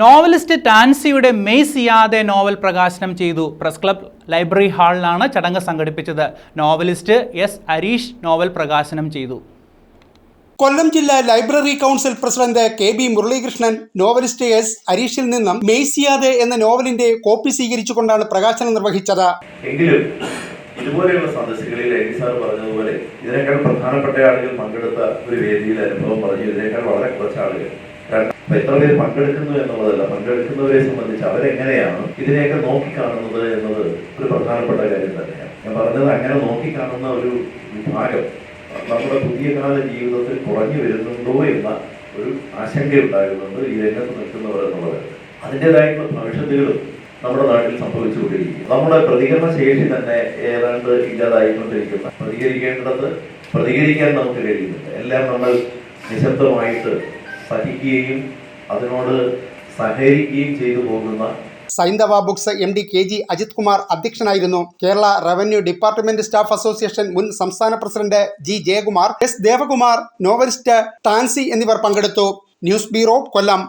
Novelist ടാൻസിയുടെ മെയ് സിയാതെ നോവൽ പ്രകാശനം ചെയ്തു. പ്രസ് ക്ലബ് ലൈബ്രറി ഹാളിലാണ് ചടങ്ങ് സംഘടിപ്പിച്ചത്. നോവലിസ്റ്റ് എസ് ഹരീഷ് നോവൽ പ്രകാശനം ചെയ്തു. കൊല്ലം ജില്ലാ library council president K B Muralikrishnan novelist S ഹരീഷിൽ നിന്നും മെയ്സിയാതെ എന്ന നോവലിന്റെ കോപ്പി സ്വീകരിച്ചുകൊണ്ടാണ് പ്രകാശനം നിർവഹിച്ചത്. എങ്കിലും ഇതുപോലെയുള്ള സദസ്സുകളിൽ സാർ പറഞ്ഞതുപോലെ ഇതിനേക്കാൾ പ്രധാനപ്പെട്ട ആളുകൾ പങ്കെടുത്ത ഒരു വേദിയിൽ അനുഭവം പറഞ്ഞു. ഇതിനേക്കാൾ വളരെ കുറച്ച് ആളുകൾ. ഇപ്പൊ എത്ര പേര് പങ്കെടുക്കുന്നു എന്നുള്ളതല്ല പങ്കെടുക്കുന്നവരെ സംബന്ധിച്ച് അവരെങ്ങനെയാണ് ഇതിനെയൊക്കെ നോക്കിക്കാണുന്നത് എന്നത് ഒരു പ്രധാനപ്പെട്ട കാര്യം തന്നെയാണ്. ഞാൻ പറഞ്ഞത് അങ്ങനെ നോക്കിക്കാണുന്ന ഒരു വിഭാഗം നമ്മുടെ പുതിയ കാല ജീവിതത്തിൽ കുറഞ്ഞു വരുന്നുണ്ടോ എന്ന ഒരു ആശങ്കയുണ്ടാകുന്നുണ്ട് ഈ രംഗത്ത് നിൽക്കുന്നവർ എന്നുള്ളത് അതിന്റെതായിട്ടുള്ള ഭവിഷ്യത്തുകളും നമ്മുടെ നാട്ടിൽ സംഭവിച്ചുകൊണ്ടിരിക്കും നമ്മുടെ പ്രതികരണ ശേഷി തന്നെ ഏതാണ്ട് ഇല്ലാതായിക്കൊണ്ടിരിക്കുന്ന. പ്രതികരിക്കേണ്ടത് പ്രതികരിക്കാൻ നമുക്ക് കഴിയുന്നില്ല. എല്ലാം നമ്മൾ നിശബ്ദമായിട്ട് സഹിക്കുകയും അതിനോട് സഹകരിക്കുകയും ചെയ്തു പോകുന്ന Saindhava books M D K G Ajith Kumar അധ്യക്ഷനായിരുന്നു. Kerala revenue department staff association മുൻ സംസ്ഥാന president G Jayakumar S Devakumar novelist Tansy എന്നിവർ പങ്കെടുത്തു. News bureau Kollam.